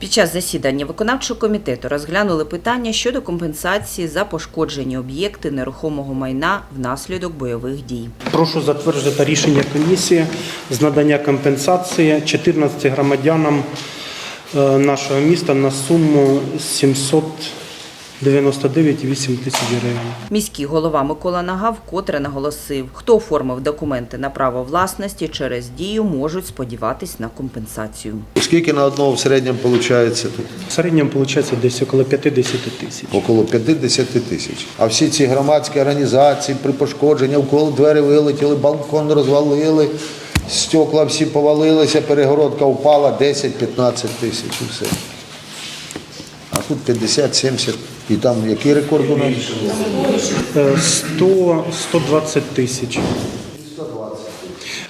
Під час засідання виконавчого комітету розглянули питання щодо компенсації за пошкоджені об'єкти нерухомого майна внаслідок бойових дій. Прошу затвердити рішення комісії з надання компенсації 14 громадянам е, нашого міста на суму 799,8 тисяч гривень. Міський голова Микола Нага вкотре наголосив, хто оформив документи на право власності через дію, можуть сподіватись на компенсацію. Скільки на одного в середньому виходить тут? В середньому виходить десь около 50 тисяч. Около 50 тисяч. А всі ці громадські організації при пошкодженні, в кого двері вилетіли, балкон розвалили, стекла всі повалилися, перегородка впала 10-15 тисяч і все. А тут 50-70. І там який рекорд у нас? Е, 100, 120 тисяч.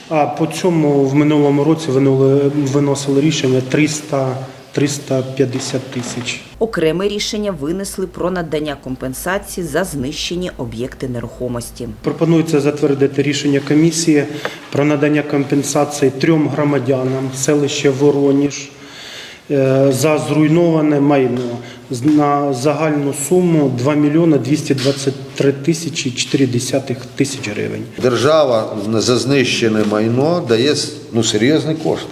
А по цьому в минулому році винули- виносили рішення 300, 350 тисяч. Окреме рішення винесли про надання компенсації за знищені об'єкти нерухомості. Пропонується затвердити рішення комісії про надання компенсації трьом громадянам селища Вороніж е, за зруйноване майно на загальну суму 2 мільйона 223 тисячі 4 тисяч гривень. Держава за знищене майно дає ну, серйозні кошти.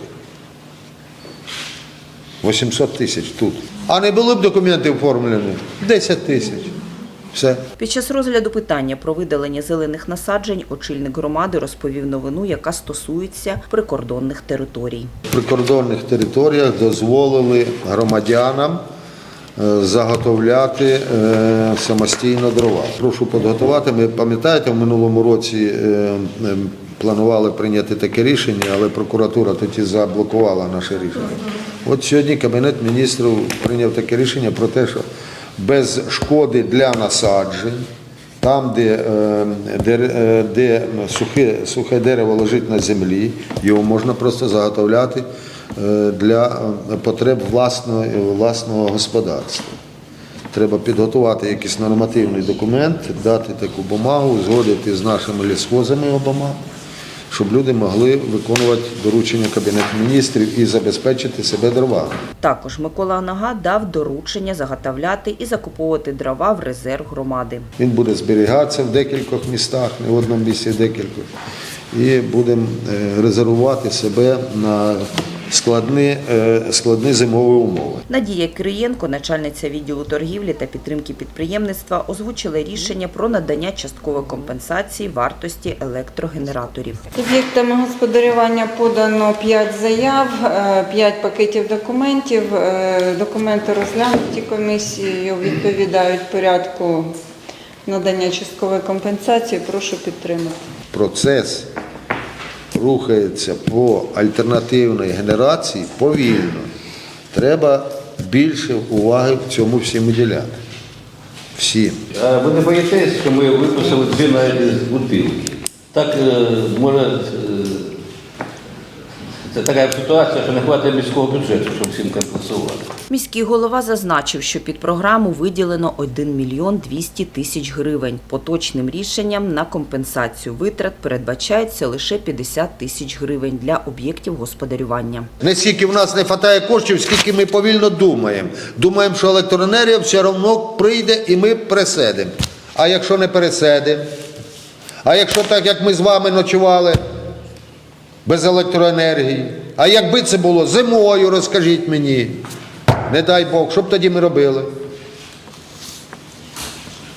800 тисяч тут. А не були б документи оформлені? 10 тисяч. Все. Під час розгляду питання про видалення зелених насаджень очільник громади розповів новину, яка стосується прикордонних територій. В прикордонних територіях дозволили громадянам е, заготовляти е, самостійно дрова. Прошу підготувати. Ми пам'ятаєте, в минулому році е, планували прийняти таке рішення, але прокуратура тоді заблокувала наше рішення. От сьогодні Кабінет міністрів прийняв таке рішення про те, що без шкоди для насаджень. Там, де, е, де, е, де сухе, сухе дерево лежить на землі, його можна просто заготовляти е, для потреб власного, власного господарства. Треба підготувати якийсь нормативний документ, дати таку бумагу, згодити з нашими лісхозами обома, щоб люди могли виконувати доручення Кабінету міністрів і забезпечити себе дровами. Також Микола Нага дав доручення заготовляти і закуповувати дрова в резерв громади. Він буде зберігатися в декількох містах, не в одному місці, декількох. І будемо е, резервувати себе на складні, е, складні зимові умови. Надія Кириєнко, начальниця відділу торгівлі та підтримки підприємництва, озвучила рішення про надання часткової компенсації вартості електрогенераторів. Суб'єктами господарювання подано 5 заяв, 5 пакетів документів. Е, Документи розглянуті комісією, відповідають порядку надання часткової компенсації. Прошу підтримати. Процес рухається по альтернативній генерації повільно. Треба більше уваги в цьому всім уділяти. Всім. А ви не боїтесь, що ми випустили дві навіть з бутилки? Так е, може е, це така ситуація, що не вистачає міського бюджету, щоб всім компенсувати. Міський голова зазначив, що під програму виділено 1 мільйон 200 тисяч гривень. Поточним рішенням на компенсацію витрат передбачається лише 50 тисяч гривень для об'єктів господарювання. Не скільки в нас не вистачає коштів, скільки ми повільно думаємо. Думаємо, що електроенергія все одно прийде і ми пересидимо. А якщо не пересидимо? А якщо так, як ми з вами ночували без електроенергії? А якби це було зимою, розкажіть мені. Не дай Бог, що б тоді ми робили?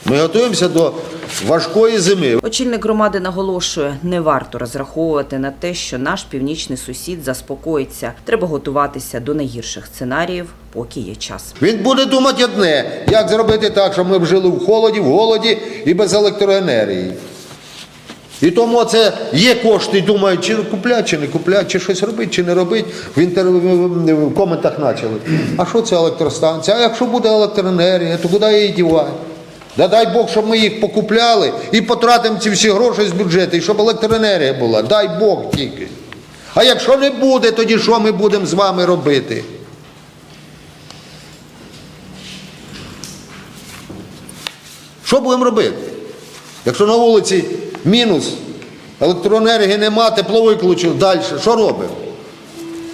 Ми готуємося до важкої зими. Очільник громади наголошує, не варто розраховувати на те, що наш північний сусід заспокоїться. Треба готуватися до найгірших сценаріїв, поки є час. Він буде думати одне, як зробити так, щоб ми б жили в холоді, в голоді і без електроенергії. І тому це є кошти, думають, чи купляти, чи не купляти, чи щось робити, чи не робити. В, інтер... в коментах почали. А що це електростанція? А якщо буде електроенергія, то куди її дівати? Да дай Бог, щоб ми їх покупляли і потратимо ці всі гроші з бюджету, і щоб електроенергія була. Дай Бог тільки. А якщо не буде, тоді що ми будемо з вами робити? Що будемо робити? Якщо на вулиці мінус, електроенергії нема, тепло виключив, далі, що робимо?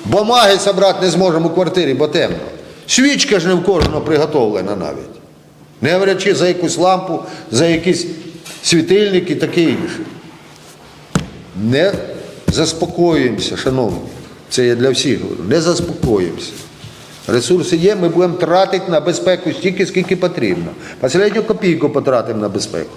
Бумаги зібрати не зможемо у квартирі, бо темно. Свічка ж не в кожного приготовлена навіть. Не говорячи за якусь лампу, за якісь світильники і таке інше. Не заспокоюємося, шановні. Це я для всіх говорю. Не заспокоїмося. Ресурси є, ми будемо тратити на безпеку стільки, скільки потрібно. Последню копійку потратимо на безпеку.